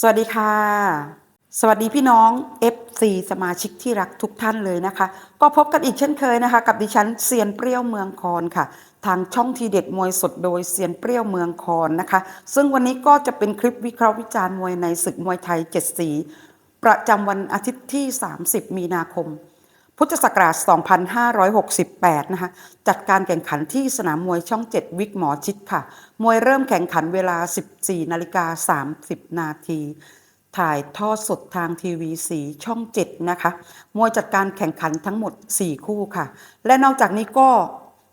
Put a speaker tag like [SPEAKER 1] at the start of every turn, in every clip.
[SPEAKER 1] สวัสดีค่ะ สวัสดีพี่น้อง FC สมาชิกที่รักทุกท่านเลยนะคะ ก็พบกันอีกเช่นเคยนะคะ กับดิฉันเซียนเปรี้ยวเมืองคอนค่ะ ทางช่องทีเด็ดมวยสดโดยเซียนเปรี้ยวเมืองคอนนะคะ ซึ่งวันนี้ก็จะเป็นคลิปวิเคราะห์วิจารณ์มวยในศึกมวยไทย 7 สี ประจำวันอาทิตย์ที่ 30 มีนาคม พุทธศักราช 2568 นะคะ จัดการแข่งขันที่สนามมวยช่อง 7 วิกหมอชิดค่ะ มวยเริ่มแข่งขันเวลา 14 นาฬิกา 30 นาที ถ่ายทอดสดทางทีวีสีช่อง 7 นะคะ มวยจัดการแข่งขันทั้งหมด 4 คู่ค่ะ และนอกจากนี้ก็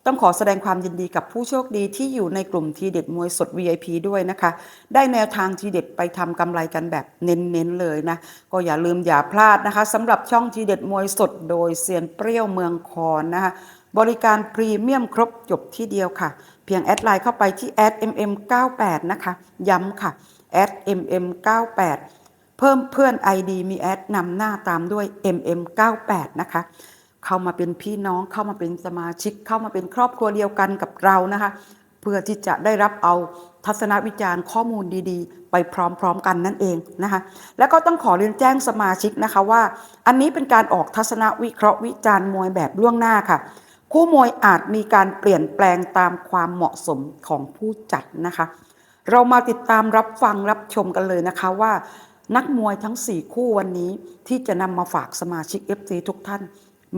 [SPEAKER 1] ต้องขอแสดงความยินดีกับผู้โชคดีที่อยู่ในกลุ่มทีเด็ดมวยสด VIP ด้วยนะคะ ได้แนวทางทีเด็ดไปทำกำไรกันแบบเน้นๆเลยนะ ก็อย่าลืมอย่าพลาดนะคะสำหรับช่องทีเด็ดมวยสดโดยเซียนเปรี้ยวเมืองคอนนะคะ บริการพรีเมียมครบจบที่เดียวค่ะ เพียงแอดไลน์เข้าไปที่แอด @mm98 นะคะ ย้ำค่ะ @mm98 เพิ่มเพื่อน ID มีแอดนำหน้าตามด้วย mm98 นะคะ เข้ามาเป็นพี่น้อง เข้ามาเป็นสมาชิก เข้ามาเป็นครอบครัวเดียวกันกับเรานะคะ เพื่อที่จะได้รับเอาทัศนวิจารณ์ข้อมูลดีๆ ไปพร้อมๆกันนั่นเองนะคะ แล้วก็ต้องขอเรียนแจ้งสมาชิกนะคะว่า อันนี้เป็นการออกทัศนวิเคราะห์วิจารณ์มวยแบบล่วงหน้าค่ะ คู่มวยอาจมีการเปลี่ยนแปลงตามความเหมาะสมของผู้จัดนะคะ เรามาติดตามรับฟังรับชมกันเลยนะคะว่า นักมวยทั้ง 4 คู่วันนี้ที่จะนำมาฝากสมาชิก FC ทุกท่าน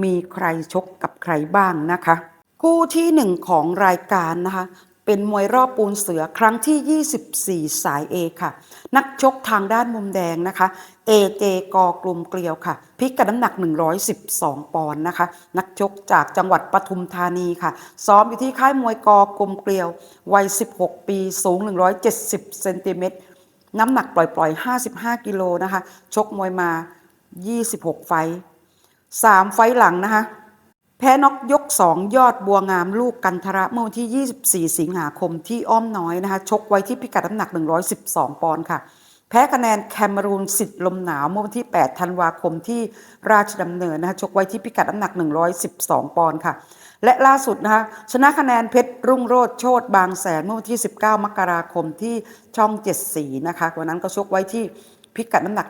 [SPEAKER 1] มีใครชกกับใครบ้างนะคะ คู่ที่1ของรายการนะคะ เป็นมวยรอบปูนเสือครั้งที่ 24 สาย A ค่ะ นักชกทางด้านมุมแดงนะคะ AJ กอกลุ่มเกลียวค่ะ พิกัดน้ำหนัก 112 ปอนด์นะคะ นักชกจากจังหวัดปทุมธานีค่ะ ซ้อมอยู่ที่ค่ายมวยกอกลุ่มเกลียว วัย 16 ปีสูง 170 เซนติเมตรน้ำหนักปล่อยๆ 55 กิโลนะคะ ชกมวยมา 26 ไฟ ท์3ไฟหลังนะคะ แพ้น็อกยก2ยอดบัวงามลูกกันทระเมื่อวันที่ 24 สิงหาคมที่อ้อมน้อยนะคะ ชกไว้ที่พิกัดน้ำหนัก 112 ปอนด์ค่ะ แพ้คะแนนแคมรูนสิทธิ์ลมหนาวเมื่อวันที่ 8 ธันวาคมที่ราชดำเนินนะคะชกไว้ที่พิกัดน้ำหนัก 112 ปอนด์ค่ะ และล่าสุดนะคะชนะคะแนนเพชรรุ่งโรจน์โชตบางแสนเมื่อวันที่ 19 มกราคมที่ช่อง7สีนะคะวันนั้นก็ชกไว้ที่พิกัดน้ำหนัก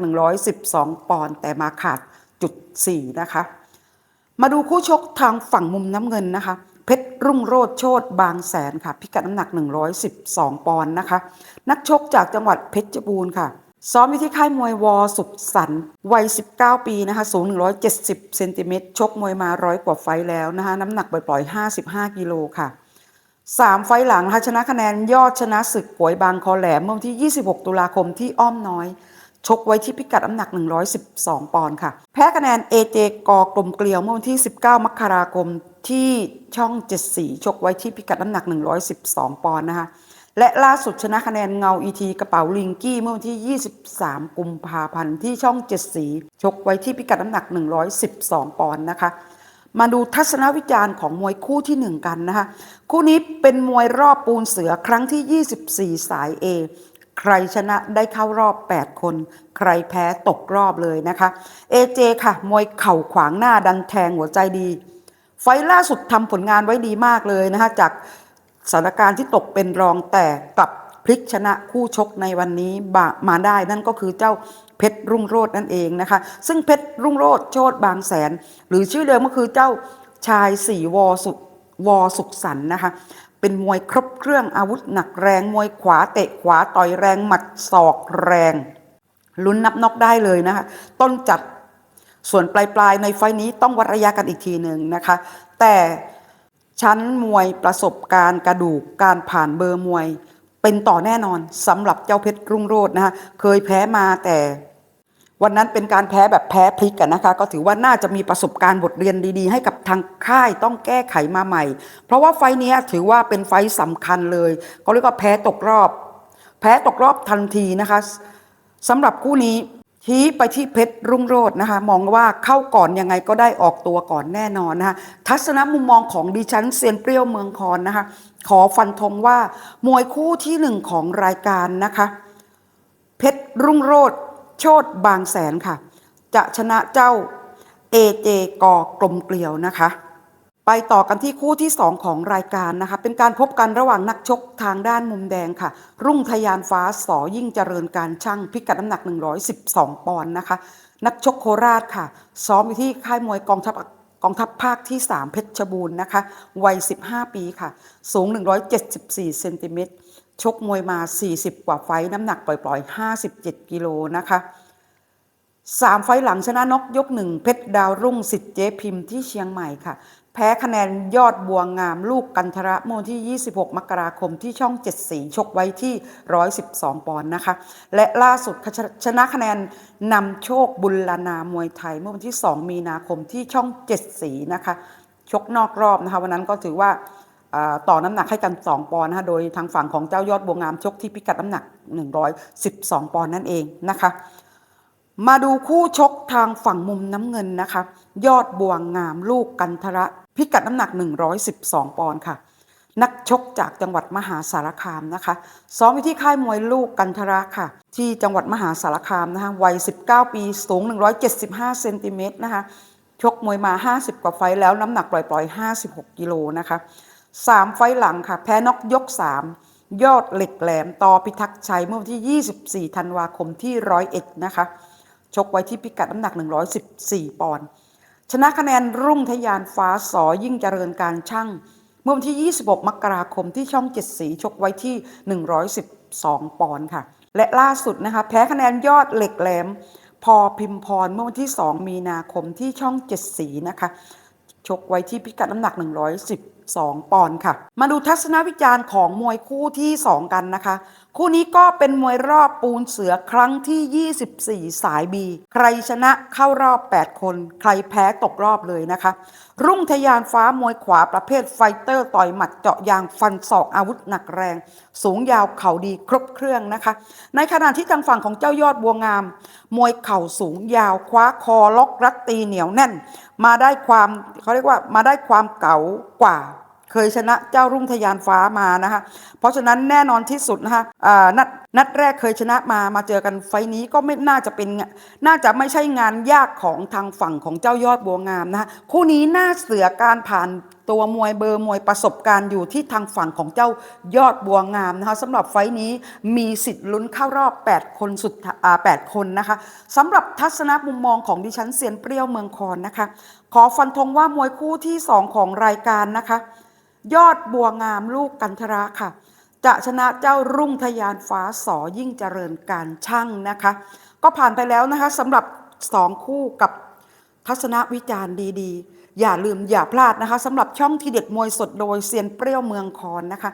[SPEAKER 1] 112 ปอนด์แต่มาขาด จุด4นะคะ มาดูคู่ชกทางฝั่งมุมน้ำเงินนะคะ เพชรรุ่งโรจน์โชตบางแสนค่ะ พิกัดน้ำหนัก 112 ปอนด์นะคะ นักชกจากจังหวัดเพชรบูรณ์ค่ะซ้อมอยู่ที่ค่ายมวยวอสุขสันต์วัย 19 ปีนะคะ สูง 170 เซนติเมตร ชกมวยมาร้อยกว่าไฟแล้วนะคะ น้ำหนักปล่อยๆ 55 กิโลค่ะ 3 ไฟหลังนะคะชนะคะแนนยอดชนะศึกป่วยบางคอแหลมเมื่อวันที่ 26 ตุลาคมที่อ้อมน้อย ชกไว้ที่พิกัดน้ำหนัก 112 ปอนด์ค่ะ แพ้คะแนน AJ กอกลมเกลียวเมื่อวันที่ 19 มกราคมที่ช่อง 74 ชกไว้ที่พิกัดน้ำหนัก 112 ปอนด์นะคะ และล่าสุดชนะคะแนนเงาอีทีกระเป๋าลิงกี้เมื่อวันที่ 23 กุมภาพันธ์ที่ช่อง7สีชกไว้ที่พิกัดน้ำหนัก 112 ปอนด์นะคะ มาดูทัศนวิจารณ์ของมวยคู่ที่ 1 กันนะคะ คู่นี้เป็นมวยรอบปูนเสือครั้งที่ 24 สาย A ใครชนะได้เข้ารอบ 8 คน ใครแพ้ตกรอบเลยนะคะ AJ ค่ะ มวยเข่าขวางหน้าดันแทงหัวใจดี ไฟล่าสุดทำผลงานไว้ดีมากเลยนะคะจากสถานการณ์ที่ตกเป็นรองแต่กลับพลิกชนะคู่ชกในวันนี้มาได้นั่นก็คือเจ้าเพชรรุ่งโรจน์นั่นเองนะคะ ซึ่งเพชรรุ่งโรจน์โชตบางแสน หรือชื่อเดิมก็คือเจ้าชายสีวอสุวอสุขสันนะคะ เป็นมวยครบเครื่องอาวุธหนักแรง มวยขวาเตะขวาต่อยแรงหมัดศอกแรงลุ้นนับนอกได้เลยนะคะต้นจัดส่วนปลายๆ ในไฟนี้ต้องวัดระยะกันอีกทีหนึ่งนะคะ แต่ชั้นมวยประสบการณ์กระดูกการผ่านเบอร์มวย เป็นต่อแน่นอนสำหรับเจ้าเพชรรุ่งโรจน์นะคะเคยแพ้มาแต่ วันนั้นเป็นการแพ้แบบแพ้พลิกกันนะคะ ก็ถือว่าน่าจะมีประสบการณ์บทเรียนดี ๆ ให้กับทางค่ายต้องแก้ไขมาใหม่ เพราะว่าไฟนี้ถือว่าเป็นไฟสำคัญเลยเขาเรียกว่าแพ้ตกรอบ แพ้ตกรอบทันทีนะคะสำหรับคู่นี้ชี้ไปที่เพชรรุ่งโรจน์นะคะ มองว่าเข้าก่อนยังไงก็ได้ออกตัวก่อนแน่นอนนะคะทัศนมุมมองของดิฉันเซียนเปรี้ยวเมืองคอนนะคะ ขอฟันธงว่ามวยคู่ที่หนึ่งของรายการนะคะ เพชรรุ่งโรจน์ โชตบางแสนค่ะ จะชนะเจ้าเอเจกอกลมเกลียวนะคะ ไปต่อกันที่คู่ที่ 2 ของรายการนะคะ เป็นการพบกันระหว่างนักชกทางด้านมุมแดงค่ะ รุ่งทยานฟ้าสอยิ่งเจริญการช่างพิกัดน้ำหนัก 112 ปอนด์นะคะ นักชกโคราชค่ะ ซ้อมอยู่ที่ค่ายมวยกองทัพกองทัพภาคที่ 3 เพชรบูรณ์นะคะ วัย 15 ปีค่ะ สูง 174 เซนติเมตร ชกมวยมา 40 กว่าไฟน้ำหนักปล่อย ๆ 57 กิโลนะคะสามไฟหลังชนะนกยกหนึ่งเพชรดาวรุ่งสิทธิ์เจ๊พิมพ์ที่เชียงใหม่ค่ะ แพ้คะแนนยอดบัวงามลูกกันทระเมื่อวันที่ 26 มกราคมที่ช่อง 7 สีชกไว้ที่ 112 ปอนด์นะคะ และล่าสุดชนะคะแนนนำโชคบุญลานามวยไทย เมื่อวันที่ 2 มีนาคมที่ช่อง 7 สีนะคะ ชกนอกรอบนะคะ วันนั้นก็ถือว่า ต่อน้ำหนักให้กัน 2 ปอนด์นะคะโดยทางฝั่งของเจ้ายอดบัวงามชกที่พิกัดน้ำหนัก 112 ปอนด์นั่นเองนะคะ มาดูคู่ชกทางฝั่งมุมน้ำเงินนะคะ ยอดบวงงามลูกกันทระพิกัดน้ำหนัก 112 ปอนด์ค่ะ นักชกจากจังหวัดมหาสารคามนะคะซ้อมอยู่ที่ค่ายมวยลูกกันทระค่ะ ที่จังหวัดมหาสารคามนะคะวัย 19 ปีสูง 175เซนติเมตรนะคะชกมวยมา 50 กว่าไฟแล้วน้ำหนักปล่อยๆ 56 กิโลนะคะ 3 ไฟหลังค่ะ แพ้นอกยก 3 ยอดเหล็กแหลมต่อพิทักษ์ชัยเมื่อวันที่ 24 ธันวาคมที่ร้อยเอ็ดนะคะ ชกไว้ที่พิกัดน้ำหนัก 114 ปอนด์ชนะคะแนนรุ่งทยานฟ้าสอยิ่งเจริญการช่าง เมื่อวันที่ 26 มกราคมที่ช่องเจ็ดสีชกไว้ที่ 112 ปอนด์ค่ะ และล่าสุดนะคะ แพ้คะแนนยอดเหล็กแหลม พอพิมพรเมื่อวันที่ 2 มีนาคมที่ช่องเจ็ดสีนะคะ ชกไว้ที่พิกัดน้ำหนัก 112 ปอนด์ค่ะ มาดูทัศนวิจารณ์ของมวยคู่ที่ 2 กันนะคะ คู่นี้ก็เป็นมวยรอบปูนเสือครั้งที่ 24 สายบี ใครชนะเข้ารอบ 8 คน ใครแพ้ตกรอบเลยนะคะ รุ่งทยานฟ้ามวยขวาประเภทไฟเตอร์ต่อยหมัดเจาะยางฟันศอกอาวุธหนักแรง สูงยาวเข่าดีครบเครื่องนะคะ ในขณะที่ทางฝั่งของเจ้ายอดบัวงาม มวยเข่าสูงยาวคว้าคอล็อกรัดตีเหนียวแน่น มาได้ความเขาเรียกว่ามาได้ความเก๋ากว่า เคยชนะเจ้ารุ่งทยานฟ้ามานะคะเพราะฉะนั้นแน่นอนที่สุดนะคะนัดนัดแรกเคยชนะมามาเจอกันไฟนี้ก็ไม่น่าจะเป็นน่าจะไม่ใช่งานยากของทางฝั่งของเจ้ายอดบัวงามนะคะคู่นี้น่าเสือการผ่านตัวมวยเบอร์มวยประสบการณ์อยู่ที่ทางฝั่งของเจ้ายอดบัวงามนะคะสำหรับไฟนี้มีสิทธิ์ลุ้นเข้ารอบ 8 คนสุดท้ายอ่า8คนนะคะสำหรับทัศนมุมมองของดิฉันเซียนเปรี้ยวเมืองคอนนะคะ ขอฟันธงว่ามวยคู่ที่ 2 ของรายการนะคะ ยอดบัวงามลูกกันทระค่ะ จะชนะเจ้ารุ่งทยานฟ้าสอยิ่งเจริญการช่างนะคะ ก็ผ่านไปแล้วนะคะสำหรับ2คู่กับทัศนวิจารณ์ดีๆ อย่าลืมอย่าพลาดนะคะสำหรับช่องทีเด็ดมวยสดโดยเซียนเปรี้ยวเมืองคอนนะคะ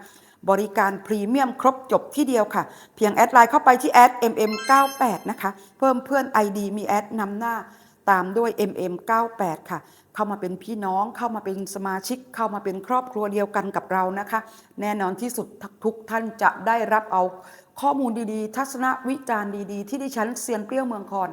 [SPEAKER 1] บริการพรีเมียมครบจบที่เดียวค่ะ เพียงแอดไลน์เข้าไปที่แอด mm98 นะคะ เพิ่มเพื่อน ID มีแอดนำหน้าตามด้วย mm98 ค่ะ เข้ามาเป็นพี่น้อง เข้ามาเป็นสมาชิก เข้ามาเป็นครอบครัวเดียวกันกับเรานะคะ แน่นอนที่สุดทุกท่านจะได้รับเอาข้อมูลดีๆ ทัศนวิจารณ์ดีๆ ที่ดิฉันเซียนเปรี้ยวเมืองคอน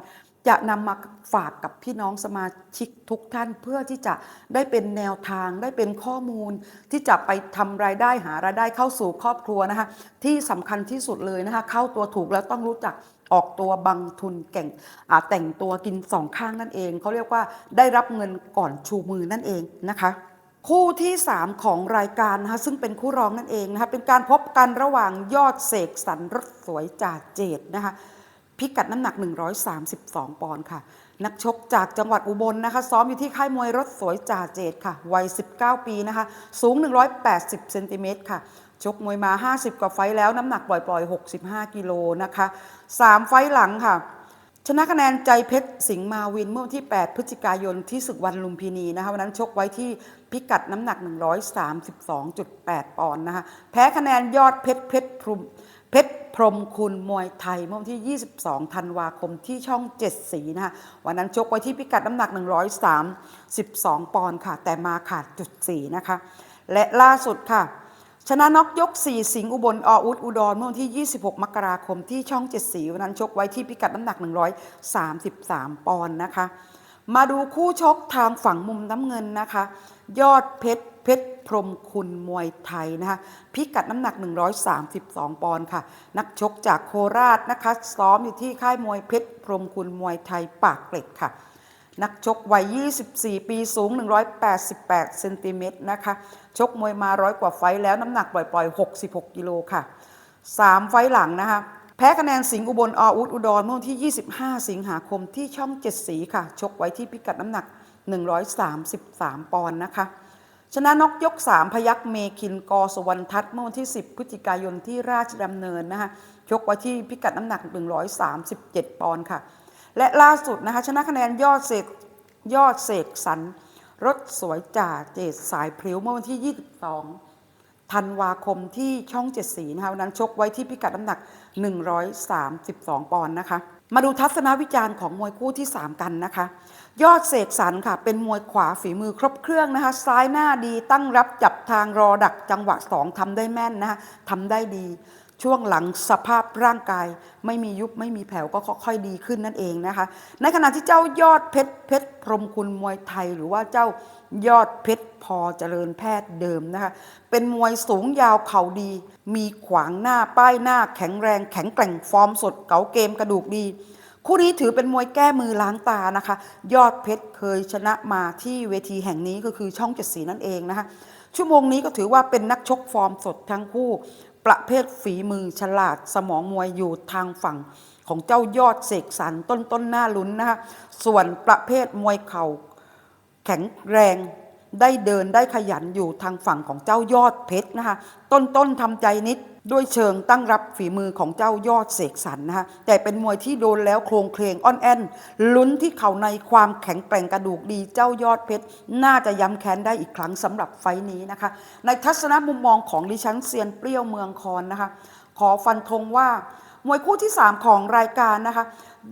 [SPEAKER 1] จะนำมาฝากกับพี่น้องสมาชิกทุกท่านเพื่อที่จะได้เป็นแนวทางได้เป็นข้อมูล ที่จะไปทำรายได้หารายได้เข้าสู่ครอบครัวนะคะที่สำคัญที่สุดเลยนะคะเข้าตัวถูกแล้วต้องรู้จัก ออกตัวบังทุนเก่งแต่งตัวกินสองข้างนั่นเอง เขาเรียกว่าได้รับเงินก่อนชูมือนั่นเองนะคะคู่ที่ 3 ของรายการนะคะซึ่งเป็นคู่รองนั่นเองนะคะเป็นการพบกันระหว่างยอดเสกสรรรถสวยจ่าเจดนะคะพิกัดน้ำหนัก 132 ปอนด์ค่ะ นักชกจากจังหวัดอุบลนะคะ ซ้อมอยู่ที่ค่ายมวยรถสวยจ่าเจดค่ะ วัย 19 ปีนะคะ สูง 180 เซนติเมตรค่ะ ชกมวยมา 50 กว่าไฟแล้วน้ำหนักปล่อยๆ 65 กิโลนะคะ 3 ไฟหลังค่ะ ชนะคะแนนใจเพชรสิงห์มาวินเมื่อวันที่ 8 พฤศจิกายนที่ศึกวันลุมพินีนะคะวันนั้นชกไว้ที่พิกัดน้ำหนัก 132.8 ปอนด์นะคะแพ้คะแนนยอดเพชรเพชรพรมเพชรพรมคุณมวยไทยเมื่อวันที่ 22 ธันวาคมที่ช่อง 7 สีนะคะวันนั้นชกไว้ที่พิกัดน้ำหนัก 132 ปอนด์ค่ะ แต่มาขาดจุด4นะคะและล่าสุดค่ะ ชนะน็อกยก 4 สิงห์อุบลออุดอุดรเมื่อวันที่ 26 มกราคมที่ช่อง 7 สีวันนั้นชกไว้ที่พิกัดน้ำหนัก 133 ปอนด์นะคะ มาดูคู่ชกทางฝั่งมุมน้ำเงินนะคะ ยอดเพชรเพชรพรมคุณมวยไทยนะคะพิกัดน้ำหนัก 132 ปอนด์ค่ะ นักชกจากโคราชนะคะ ซ้อมอยู่ที่ค่ายมวยเพชรพรมคุณมวยไทยปากเกร็ดค่ะ นักชกวัย 24 ปีสูง 188 เซนติเมตรนะคะ ชกมวยมาร้อยกว่าไฟแล้วน้ำหนักปล่อย ๆ 66 กิโลค่ะ 3 ไฟหลังนะคะ แพ้คะแนนสิงห์อุบลออุดอุดรเมื่อวันที่ 25 สิงหาคมที่ช่อง 7 สีค่ะ ชกไว้ที่พิกัดน้ำหนัก 133 ปอนด์นะคะ ชนะนกยก 3 พยักเมคินกอสวรรทัศน์เมื่อวันที่ 10 พฤศจิกายนที่ราชดำเนินนะคะ ชกไว้ที่พิกัดน้ำหนัก 137 ปอนด์ค่ะ และล่าสุดนะคะชนะคะแนนยอดเสกยอดเสกสรรรถสวยจ่าเจดสายพริ้วเมื่อวันที่ 22 ธันวาคมที่ช่องเจ็ดสีนะคะวันนั้นชกไว้ที่พิกัดน้ำหนัก 132 ปอนด์นะคะ มาดูทัศนวิจารณ์ของมวยคู่ที่ 3 กันนะคะ ยอดเสกสรรค่ะ เป็นมวยขวาฝีมือครบเครื่องนะคะ ซ้ายหน้าดีตั้งรับจับทางรอดักจังหวะ 2ทำได้แม่นนะคะทำได้ดี ช่วงหลังสภาพร่างกาย ไม่มียุบไม่มีแผ่วก็ค่อยๆดีขึ้นนั่นเองนะคะ ในขณะที่เจ้ายอดเพชรเพชรพรมคุณมวยไทย หรือว่าเจ้ายอดเพชรพอเจริญแพทย์เดิมนะคะ เป็นมวยสูงยาวเข่าดี มีขวางหน้าป้ายหน้าแข็งแรง แข็งแกร่งฟอร์มสดเก๋าเกมกระดูกดี คู่นี้ถือเป็นมวยแก้มือล้างตานะคะ ยอดเพชรเคยชนะมาที่เวทีแห่งนี้ก็คือช่องเจ็ดสีนั่นเองนะคะชั่วโมงนี้ก็ถือว่าเป็นนักชกฟอร์มสดทั้งคู่ ประเภทฝีมือฉลาดสมองมวยอยู่ทางฝั่งของเจ้ายอดเสกสรรต้นต้นหน้าลุ้นนะคะส่วนประเภทมวยเข่าแข็งแรงได้เดินได้ขยันอยู่ทางฝั่งของเจ้ายอดเพชรนะคะต้นต้นทำใจนิด ด้วยเชิงตั้งรับฝีมือของเจ้ายอดเสกสรรนะคะแต่เป็นมวยที่โดนแล้วโครงเคลงอ่อนแอนลุ้นที่เข่าในความแข็งแกร่งกระดูกดีเจ้ายอดเพชร น่าจะย้ำแค้นได้อีกครั้งสำหรับไฟนี้นะคะ ในทัศนมุมมองของดิฉันเซียนเปรี้ยวเมืองคอนนะคะ ขอฟันธงว่ามวยคู่ที่ 3 ของรายการนะคะ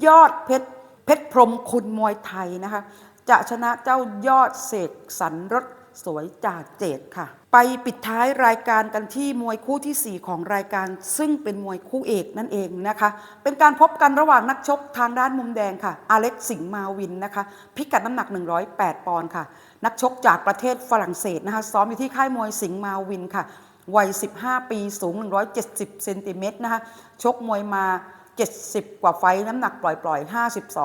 [SPEAKER 1] ยอดเพชรเพชรพรมคุณมวยไทยนะคะ จะชนะเจ้ายอดเสกสรรรถ สวยจ่าเจดค่ะ ไปปิดท้ายรายการกันที่มวยคู่ทีสี่ 4 ของรายการ ซึ่งเป็นมวยคู่เอกนั่นเองนะคะ เป็นการพบกันระหว่างนักชกทางด้านมุมแดงค่ะ อเล็กสิงมาวินนะคะ พิกัดน้ำหนัก 108 ปอนด์ค่ะ นักชกจากประเทศฝรั่งเศสนะคะ ซ้อมอยู่ที่ค่ายมวยสิงมาวินค่ะ วัย 15 ปีสูง 170 เซนติเมตรนะคะ ชกมวยมา 70 กว่าไฟน้ำหนักปล่อยๆ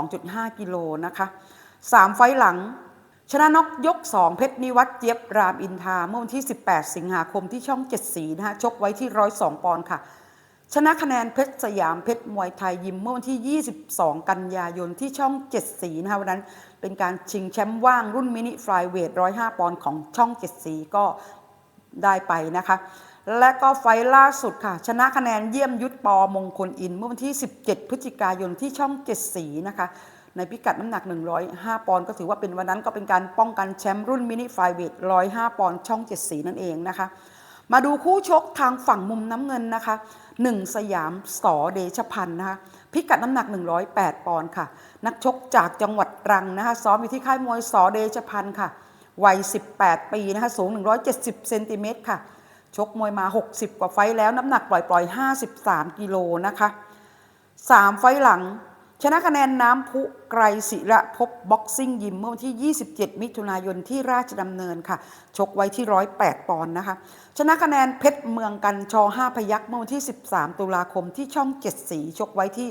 [SPEAKER 1] 52.5 กิโลนะคะ 3 ไฟหลัง ชนะนกยก 2 เพชรนิวัฒน์เจี๊ยบรามอินทราเมื่อวันที่ 18 สิงหาคมที่ช่อง7สีนะคะชกไว้ที่ 102 ปอนด์ค่ะ ชนะคะแนนเพชรสยามเพชรมวยไทยยิมเมื่อวันที่ 22 กันยายนที่ช่อง7สีนะคะวันนั้นเป็นการชิงแชมป์ว่างรุ่นมินิฟลายเวท 105 ปอนด์ของช่อง7สีก็ได้ไปนะคะ และก็ไฟล์ล่าสุดค่ะ ชนะคะแนนเยี่ยมยุทธปอมงคลอินเมื่อวันที่ 17 พฤศจิกายนที่ช่อง7สีนะคะ ในพิกัดน้ำหนัก 105 ปอนด์ก็ถือว่าเป็นวันนั้นก็เป็นการป้องกันแชมป์รุ่นมินิไฟเวท105 ปอนด์ช่อง7สีนั่นเองนะคะ มาดูคู่ชกทางฝั่งมุมน้ำเงินนะคะ 1 สยามสอเดชพันธ์นะคะพิกัดน้ำหนัก 108 ปอนด์ค่ะ นักชกจากจังหวัดตรังนะคะซ้อมอยู่ที่ค่ายมวยสอเดชพันธ์ค่ะวัย 18 ปีนะคะสูง 170 เซนติเมตรค่ะ ชกมวยมา 60 กว่าไฟแล้วน้ำหนักปล่อยๆ53 กิโลนะคะ 3 ไฟหลัง ชนะคะแนนน้ำพุไกรศิระพบบ็อกซิ่งยิมเมื่อวันที่ 27 มิถุนายนที่ราชดำเนินค่ะ ชกไว้ที่ 108 ปอนด์นะคะ ชนะคะแนนเพชรเมืองกันช5พยักเมื่อวันที่ 13 ตุลาคมที่ช่อง 7 สี ชกไว้ที่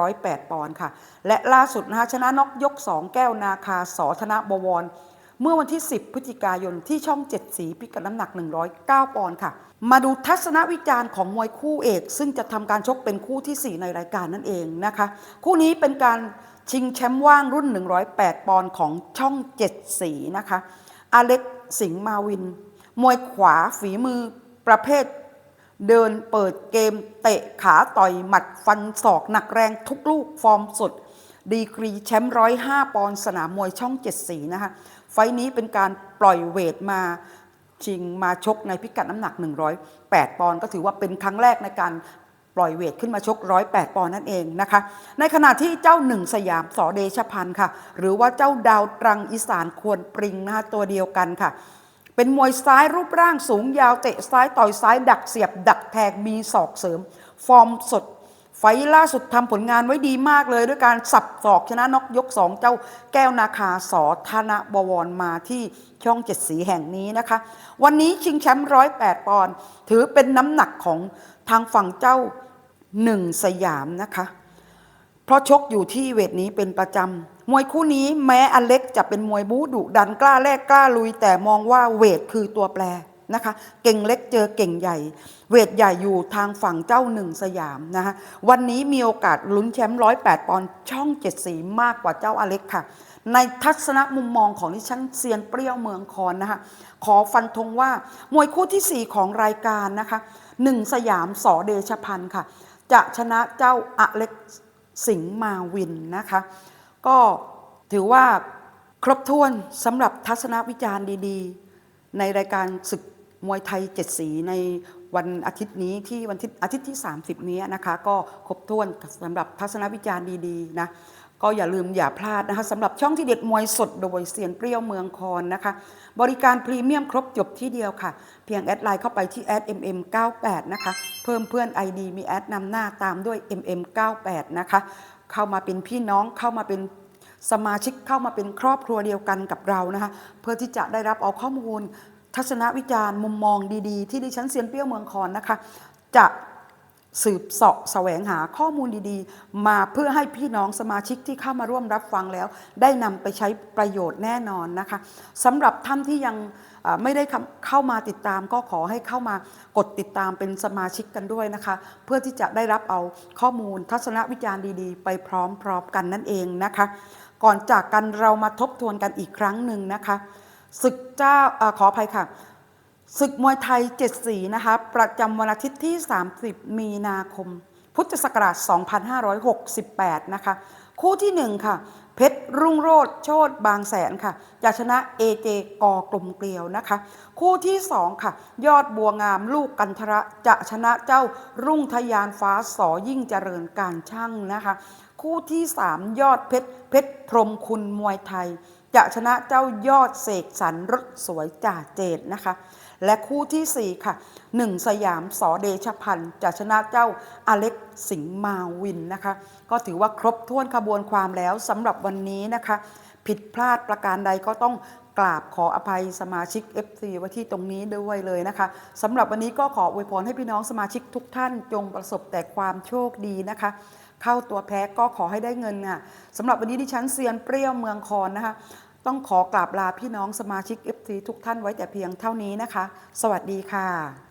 [SPEAKER 1] 108 ปอนด์ค่ะ และล่าสุดนะคะชนะนกยก 2 แก้วนาคาสอธนบวร เมื่อวันที่ 10 พฤศจิกายนที่ช่อง 7 สีพิกัดน้ำหนัก 109 ปอนด์ค่ะ มาดูทัศนวิจารณ์ของมวยคู่เอก ซึ่งจะทำการชกเป็นคู่ที่ 4 ในรายการนั่นเองนะคะ คู่นี้เป็นการชิงแชมป์ว่างรุ่น 108 ปอนด์ของช่อง 7 สีนะคะ อเล็กสิงห์มาวิน มวยขวาฝีมือประเภท เดินเปิดเกม เตะขาต่อยหมัดฟันศอกหนักแรงทุกลูกฟอร์มสดดีกรีแชมป์ร้อยห้าปอนด์สนามมวยช่องเจ็ดสีนะคะ ไฟนี้เป็นการปล่อยเวทมาชิงมาชกในพิกัดน้ำหนัก 108 ปอนด์ก็ถือว่าเป็นครั้งแรกในการปล่อยเวทขึ้นมาชก 108 ปอนด์นั่นเองนะคะ ในขณะที่เจ้าหนึ่งสยามสอเดชพันธ์ค่ะ หรือว่าเจ้าดาวตรังอีสานควรปริงนะคะตัวเดียวกันค่ะ เป็นมวยซ้ายรูปร่างสูงยาวเตะซ้ายต่อยซ้ายดักเสียบ ดักแทงมีศอกเสริม ฟอร์มสด ไฟล่าสุดทำผลงานไว้ดีมากเลย ด้วยการสับศอกชนะน็อกยก2เจ้าแก้วนาคาสอธนบวรมาที่ช่องเจ็ดสีแห่งนี้นะคะ วันนี้ชิงแชมป์ร้อยแปดปอนด์ถือเป็นน้ำหนักของทางฝั่งเจ้าหนึ่งสยามนะคะ เพราะชกอยู่ที่เวทนี้เป็นประจำ มวยคู่นี้แม้อเล็กจะเป็นมวยบู๊ดุดันกล้าแลกกล้าลุย แต่มองว่าเวทคือตัวแปร นะคะ เก่งเล็กเจอเก่งใหญ่ เวทใหญ่อยู่ทางฝั่งเจ้าหนึ่งสยามนะคะวันนี้มีโอกาสลุ้นแชมป์ร้อยแปดปอนด์ช่องเจ็ดสีมากกว่าเจ้าอเล็กค่ะ ในทัศนมุมมองของดิฉันเซียนเปรี้ยวเมืองคอนนะคะขอฟันธงว่ามวยคู่ที่ 4 ของรายการนะคะหนึ่งสยามสอเดชพันธ์ค่ะ จะชนะเจ้าอเล็กสิงห์มาวินนะคะ ก็ถือว่าครบถ้วนสำหรับทัศนวิจารณ์ดีๆ ในรายการศึก มวยไทยเจ็ดสีในวันอาทิตย์นี้ที่วันอาทิตย์ที่ 30 นี้นะคะก็ครบถ้วนสำหรับทัศนวิจารณ์ดีๆนะก็อย่าลืมอย่าพลาดนะคะสำหรับช่องที่เด็ดมวยสดโดยเซียนเปรี้ยวเมืองคอนนะคะ บริการพรีเมียมครบจบที่เดียวค่ะ เพียงแอดไลน์เข้าไปที่แอด mm98 นะคะ เพิ่มเพื่อน ID มีแอดนำหน้าตามด้วย mm98 นะคะ เข้ามาเป็นพี่น้องเข้ามาเป็นสมาชิกเข้ามาเป็นครอบครัวเดียวกันกับเรานะคะ เพื่อที่จะได้รับเอาข้อมูล ทัศนวิจารณ์มุมมองดีๆ ที่ดิฉันเซียนเปี้ยวเมืองคอนนะคะ จะสืบเสาะแสวงหาข้อมูลดีๆ มาเพื่อให้พี่น้องสมาชิกที่เข้ามาร่วมรับฟังแล้ว ได้นำไปใช้ประโยชน์แน่นอนนะคะสำหรับท่านที่ยังไม่ได้เข้าเข้ามาติดตามก็ขอให้เข้ามากดติดตามเป็นสมาชิกกันด้วยนะคะ เพื่อที่จะได้รับเอาข้อมูลทัศนวิจารณ์ดีๆ ไปพร้อมๆกันนั่นเองนะคะ ก่อนจากกันเรามาทบทวนกันอีกครั้งหนึ่งนะคะ ศึกเจ้าอขออภัยค่ะ ศึกมวยไทย7สีนะคะ ประจำวันอาทิตย์ที่ 30 มีนาคม พุทธศักราช 2568 นะคะ คู่ที่ 1 ค่ะ เพชรรุ่งโรจน์โชตบางแสนค่ะจะชนะ AJ กอกลมเกลียวนะคะ คู่ที่ 2 ค่ะ ยอดบัวงามลูกกันทระจะชนะเจ้ารุ่งทยานฟ้าสอยิ่งเจริญการช่างนะคะ คู่ที่ 3 ยอดเพชรเพชรพรมคุณมวยไทย จะชนะเจ้ายอดเสกสรรรถสวยจ่าเจดนะคะ และคู่ที่ 4 ค่ะ 1 สยามสอเดชพันธ์จะชนะเจ้าอเล็กสิงมาวินนะคะ ก็ถือว่าครบถ้วนขบวนความแล้วสำหรับวันนี้นะคะ ผิดพลาดประการใดก็ต้องกราบขออภัยสมาชิก FC ไว้ที่ตรงนี้ด้วยเลยนะคะสำหรับวันนี้ก็ขออวยพรให้พี่น้องสมาชิกทุกท่านจงประสบแต่ความโชคดีนะคะ เข้าตัวแพ้ก็ขอให้ได้เงินค่ะสำหรับวันนี้ดิฉันเซียนเปรี้ยวเมืองคอนนะคะ ต้องขอกราบลาพี่น้องสมาชิก f อทุกท่านไว้แต่เพียงเท่านี้นะคะ สวัสดีค่ะ